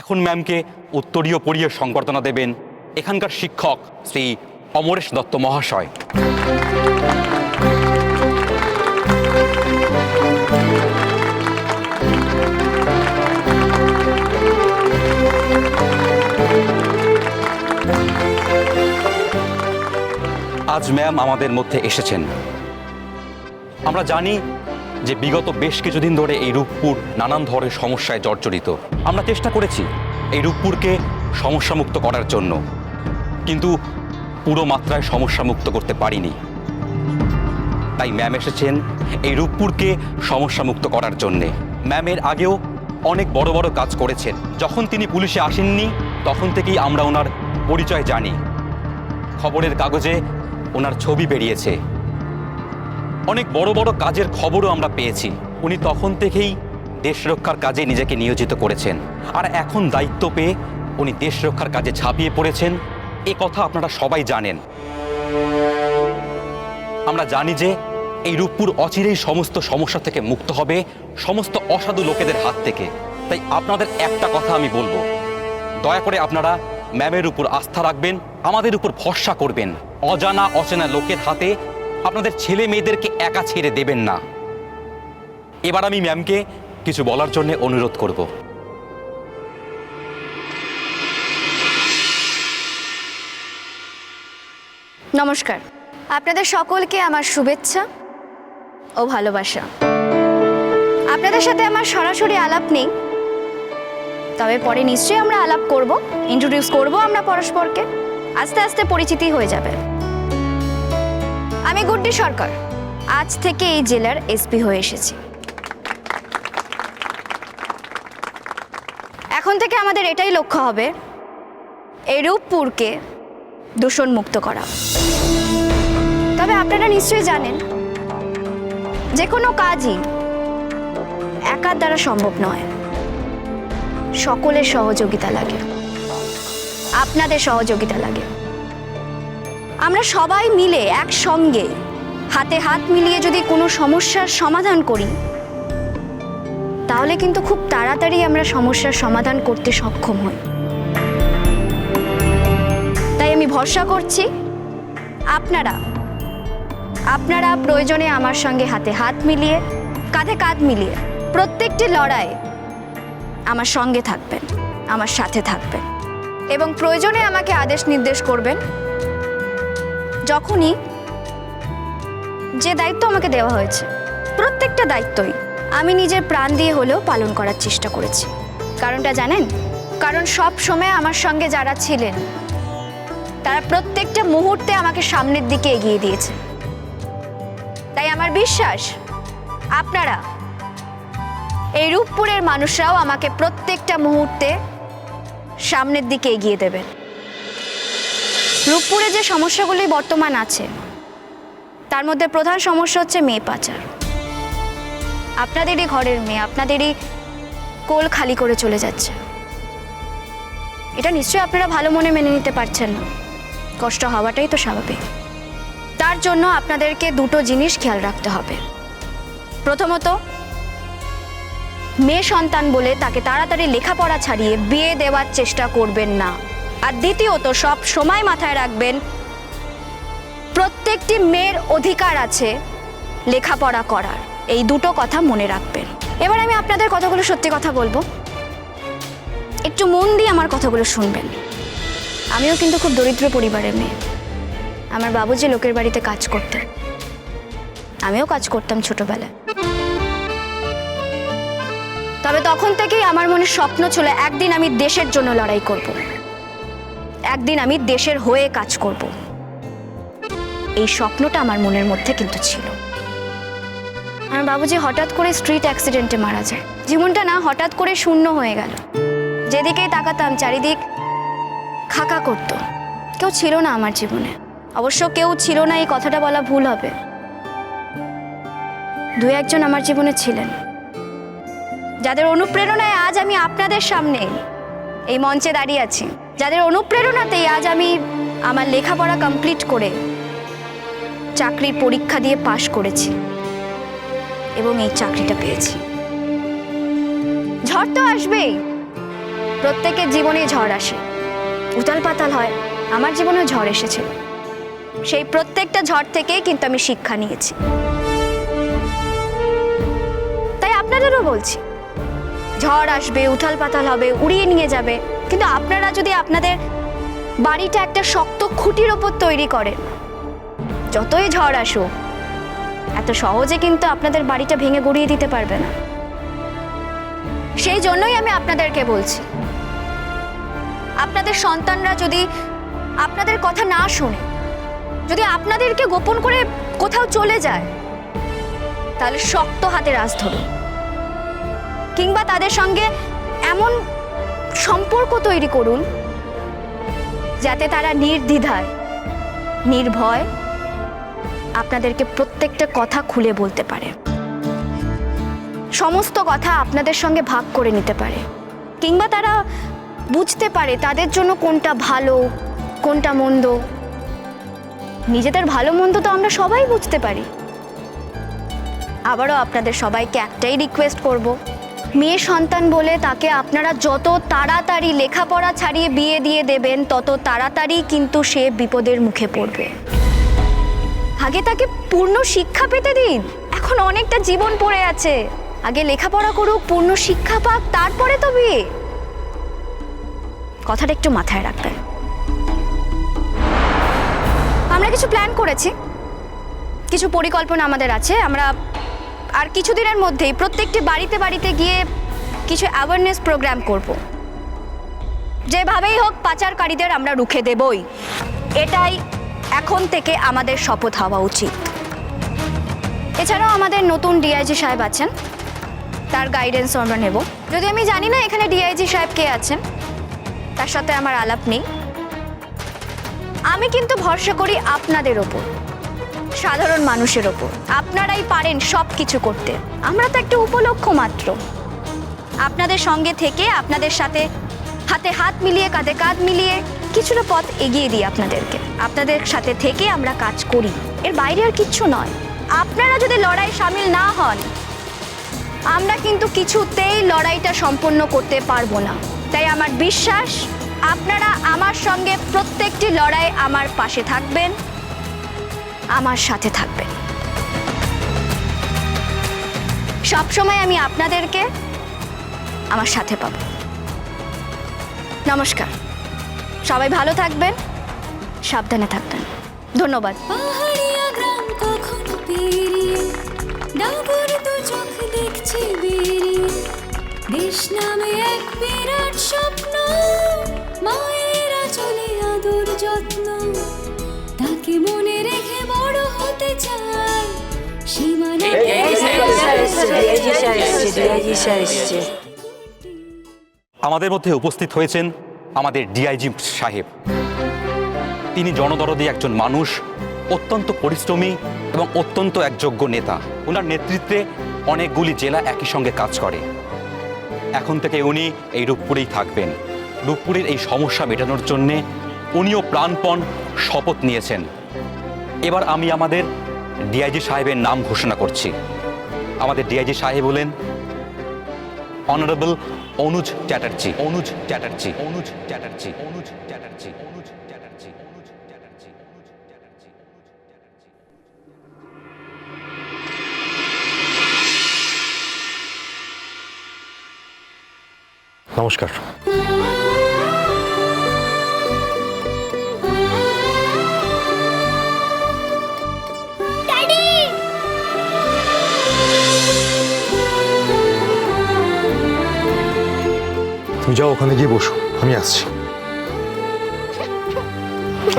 এখন ম্যামকে উত্তরীয় পড়িয়ে সংবর্ধনা দেবেন এখানকার শিক্ষক শ্রী অমরেশ দত্ত মহাশয়। আজ ম্যাম আমাদের মধ্যে এসেছেন। আমরা জানি যে বিগত বেশ কিছুদিন ধরে এই রূপপুর নানান ধরনের সমস্যায় জর্জরিত। আমরা চেষ্টা করেছি এই রূপপুরকে সমস্যামুক্ত করার জন্য। কিন্তু পুরো মাত্রায় সমস্যামুক্ত করতে পারিনি। তাই ম্যাম এসেছেন এই রূপপুরকে সমস্যামুক্ত করার জন্যে। ম্যামের আগেও অনেক বড় বড় কাজ করেছেন। যখন তিনি পুলিশে আসেননি, তখন থেকেই আমরা ওনার পরিচয় জানি। খবরের কাগজে ওনার ছবি বেরিয়েছে। অনেক বড় বড় কাজের খবরও আমরা পেয়েছি। উনি তখন থেকেই দেশ রক্ষার কাজে নিজেকে নিয়োজিত করেছেন। আর এখন দায়িত্ব পেয়ে উনি দেশ রক্ষার কাজে ঝাঁপিয়ে পড়েছেন। এ কথা আপনারা সবাই জানেন। আমরা জানি যে এই রূপপুর অচিরেই সমস্ত সমস্যা থেকে মুক্ত হবে, সমস্ত অসাধু লোকেদের হাত থেকে। তাই আপনাদের একটা কথা আমি বলব। দয়া করে আপনারা ম্যামের উপর আস্থা রাখবেন, আমাদের উপর ভরসা করবেন। অজানা অচেনা লোকের হাতে আপনাদের ছেলে মেয়েদেরকে একা ছেড়ে দেবেন না। এবার আমি ম্যামকে কিছু বলার জন্য অনুরোধ করব। নমস্কার। আপনাদের সকলকে আমার শুভেচ্ছা ও ভালোবাসা। আপনাদের সাথে আমার সরাসরি আলাপ নেই। তবে পরে নিশ্চয়ই আমরা আলাপ করব ইন্ট্রোডিউস করব আমরা পরস্পরকে। আস্তে আস্তে পরিচিতি হয়ে যাবে। আমি গুড্ডি সরকার। আজ থেকে এই জেলার এসপি হয়ে এসেছি। এখন থেকে আমাদের এটাই লক্ষ্য হবে এই রূপপুরকে দূষণ মুক্ত করা। তবে আপনারা নিশ্চয়ই জানেন, যে কোনো কাজই একার দ্বারা সম্ভব নয়। সকলের সহযোগিতা লাগে। আপনাদের সহযোগিতা লাগে। আমরা সবাই মিলে একসঙ্গে হাতে হাত মিলিয়ে যদি কোনো সমস্যার সমাধান করি, তাহলে কিন্তু খুব তাড়াতাড়ি আমরা সমস্যার সমাধান করতে সক্ষম হই। তাই আমি ভরসা করছি, আপনারা আপনারা প্রয়োজনে আমার সঙ্গে হাতে হাত মিলিয়ে, কাঁধে কাঁধ মিলিয়ে প্রত্যেকটি লড়াই আমার সঙ্গে থাকবেন, আমার সাথে থাকবেন এবং প্রয়োজনে আমাকে আদেশ নির্দেশ করবেন যখনই যে দায়িত্ব আমাকে দেওয়া হয়েছে, প্রত্যেকটা দায়িত্বই আমি নিজের প্রাণ দিয়ে হলেও পালন করার চেষ্টা করেছি। কারণটা জানেন? কারণ সব সময় আমার সঙ্গে যারা ছিলেন, তারা প্রত্যেকটা মুহূর্তে আমাকে সামনের দিকে এগিয়ে দিয়েছে। তাই আমার বিশ্বাস, আপনারা এই রূপপুরের মানুষরাও আমাকে প্রত্যেকটা মুহূর্তে সামনের দিকে এগিয়ে দেবেন। রূপপুরে যে সমস্যাগুলি বর্তমান আছে, তার মধ্যে প্রধান সমস্যা হচ্ছে মেয়ে পাচার। আপনাদেরই ঘরের মেয়ে, আপনাদেরই কোল খালি করে চলে যাচ্ছে। এটা নিশ্চয়ই আপনারা ভালো মনে মেনে নিতে পারছেন না। কষ্ট হওয়াটাই তো স্বাভাবিক। তার জন্য আপনাদেরকে দুটো জিনিস খেয়াল রাখতে হবে। প্রথমত, মেয়ে সন্তান বলে তাকে তাড়াতাড়ি লেখাপড়া ছাড়িয়ে বিয়ে দেওয়ার চেষ্টা করবেন না। আর দ্বিতীয়ত সব সময় মাথায় রাখবেন, প্রত্যেকটি মেয়ের অধিকার আছে লেখাপড়া করার। এই দুটো কথা মনে রাখবেন। এবার আমি আপনাদের কথাগুলো সত্যি কথা বলব। একটু মন দিয়ে আমার কথাগুলো শুনবেন। আমিও কিন্তু খুব দরিদ্র পরিবারের মেয়ে। আমার বাবুজি লোকের বাড়িতে কাজ করতেন, আমিও কাজ করতাম ছোটবেলায়। তবে তখন থেকেই আমার মনে স্বপ্ন ছিল, একদিন আমি দেশের জন্য লড়াই করব। একদিন আমি দেশের হয়ে কাজ করব। এই স্বপ্নটা আমার মনের মধ্যে কিন্তু ছিল। আমার বাবুজি হঠাৎ করে স্ট্রিট অ্যাক্সিডেন্টে মারা যায়। জীবনটা না হঠাৎ করে শূন্য হয়ে গেল। যেদিকেই তাকাতাম, চারিদিক খাকা করত। কেউ ছিল না আমার জীবনে। অবশ্য কেউ ছিল না, এই কথাটা বলা ভুল হবে। দু একজন আমার জীবনে ছিলেন। যাদের অনুপ্রেরণায় আজ আমি আপনাদের সামনে এই মঞ্চে দাঁড়িয়ে আছি। যাদের অনুপ্রেরণাতেই আজ আমি আমার লেখাপড়া কমপ্লিট করে চাকরির পরীক্ষা দিয়ে পাশ করেছি এবং এই চাকরিটা পেয়েছি। ঝড় তো আসবেই। প্রত্যেকের জীবনে ঝড় আসে। উতাল পাতাল হয়। আমার জীবনে ঝড় এসেছিল সেই প্রত্যেকটা ঝড় থেকেই কিন্তু আমি শিক্ষা নিয়েছি। তাই আপনাদেরও বলছি ঝড় আসবে উথাল পাতাল হবে, উড়িয়ে নিয়ে যাবে। কিন্তু আপনারা যদি আপনাদের বাড়িটা একটা শক্ত খুঁটির ওপর তৈরি করেন, যতই ঝড় আসুক, এত সহজে কিন্তু আপনাদের বাড়িটা ভেঙে গড়িয়ে দিতে পারবে না। সেই জন্যই আমি আপনাদেরকে বলছি, আপনাদের সন্তানরা যদি আপনাদের কথা না শোনে, যদি আপনাদেরকে গোপন করে কোথাও চলে যায়, তাহলে শক্ত হাতে রাজ ধরুন। কিংবা তাদের সঙ্গে এমন সম্পর্ক তৈরি করুন যাতে তারা নির্দ্বিধায়, নির্ভয় আপনাদেরকে প্রত্যেকটা কথা খুলে বলতে পারে। সমস্ত কথা আপনাদের সঙ্গে ভাগ করে নিতে পারে। কিংবা তারা বুঝতে পারে তাদের জন্য কোনটা ভালো, কোনটা মন্দ। নিজেদের ভালো মন্দ তো আমরা সবাই বুঝতে পারি। আবারও আপনাদের সবাইকে একটাই রিকোয়েস্ট করব। মেয়ে সন্তান বলে তাকে আপনারা যত তাড়াতাড়ি লেখাপড়া ছাড়িয়ে বিয়ে দিয়ে দেবেন, তত তাড়াতাড়ি কিন্তু সে বিপদের মুখে পড়বে। আগে তাকে পূর্ণ শিক্ষা পেতে দিন। এখন অনেকটা জীবন পড়ে আছে। আগে লেখাপড়া করুক, পূর্ণ শিক্ষা পাক, তারপরে তো বিয়ে। কথাটা একটু মাথায় রাখবেন। আমরা কিছু প্ল্যান করেছি। কিছু পরিকল্পনা আমাদের আছে। আমরা আর কিছুদিনের মধ্যেই প্রত্যেকটি বাড়িতে বাড়িতে গিয়ে কিছু অ্যাওয়ারনেস প্রোগ্রাম করব। যেভাবেই হোক পাচারকারীদের আমরা রুখে দেবই। এটাই এখন থেকে আমাদের শপথ হওয়া উচিত। এছাড়াও আমাদের নতুন ডিআইজি সাহেব আছেন। তার গাইডেন্স আমরা নেব। যদি আমি জানি না এখানে ডিআইজি সাহেব কে আছেন, তার সাথে আমার আলাপ নেই। আমি কিন্তু ভরসা করি আপনাদের ওপর। সাধারণ মানুষের ওপর। আপনারাই পারেন সব কিছু করতে। আমরা তো একটা উপলক্ষ মাত্র। আপনাদের সঙ্গে থেকে আপনাদের সাথে হাতে হাত মিলিয়ে, কাঁধে কাঁধ মিলিয়ে কিছুটা পথ এগিয়ে দিই আপনাদেরকে। আপনাদের সাথে থেকে আমরা কাজ করি। এর বাইরে আর কিচ্ছু নয়। আপনারা যদি লড়াই সামিল না হন, আমরা কিন্তু কিছুতেই লড়াইটা সম্পন্ন করতে পারব না। তাই আমার বিশ্বাস, আপনারা আমার সঙ্গে প্রত্যেকটি লড়াই আমার পাশে থাকবেন। আমার সাথে থাকবেন সবসময় আমি আপনাদেরকে আমার সাথে পাব। নমস্কার। সবাই ভালো থাকবেন, সাবধানে থাকবেন। ধন্যবাদ। দেশ নামে এক বিরাট স্বপ্ন, মায়েরা চলে আদর যত্ন। তাকে আমাদের মধ্যে উপস্থিত হয়েছেন আমাদের ডিআইজি সাহেব তিনি জনদরদি একজন মানুষ অত্যন্ত পরিশ্রমী এবং অত্যন্ত এক যোগ্য নেতা ওনার নেতৃত্বে অনেকগুলি জেলা একই সঙ্গে কাজ করে এখন থেকে উনি এই রূপপুরেই থাকবেন রূপপুরের এই সমস্যা মেটানোর জন্যে উনিও প্রাণপণ শপথ নিয়েছেন এবার আমি আমাদের ডিআইজি সাহেবের নাম ঘোষণা করছি। আমাদের ডিআইজি সাহেব হলেন অনারেবল অনুজ চ্যাটার্জি। অনুজ চ্যাটার্জি। অনুজ চ্যাটার্জি। অনুজ চ্যাটার্জি। অনুজ চ্যাটার্জি। অনুজ চ্যাটার্জি। অনুজ চ্যাটার্জি। নমস্কার। তুমি যাও ওখানে গিয়ে বসো। আমি আসছি।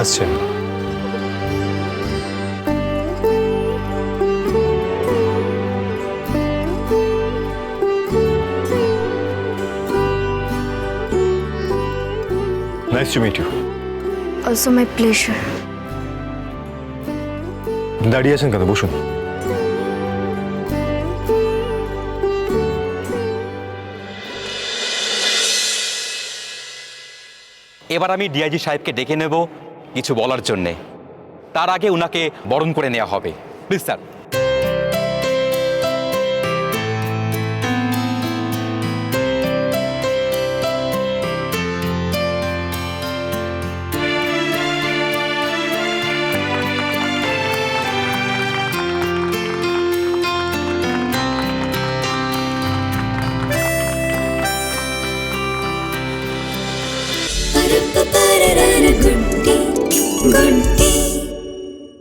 আসছেন nice to meet you also my pleasure দাঁড়িয়ে আছেন কেন? বসুন। এবার আমি ডিআইজি সাহেবকে ডেকে নেব কিছু বলার জন্যে। তার আগে ওনাকে বরণ করে নেওয়া হবে। Please, sir.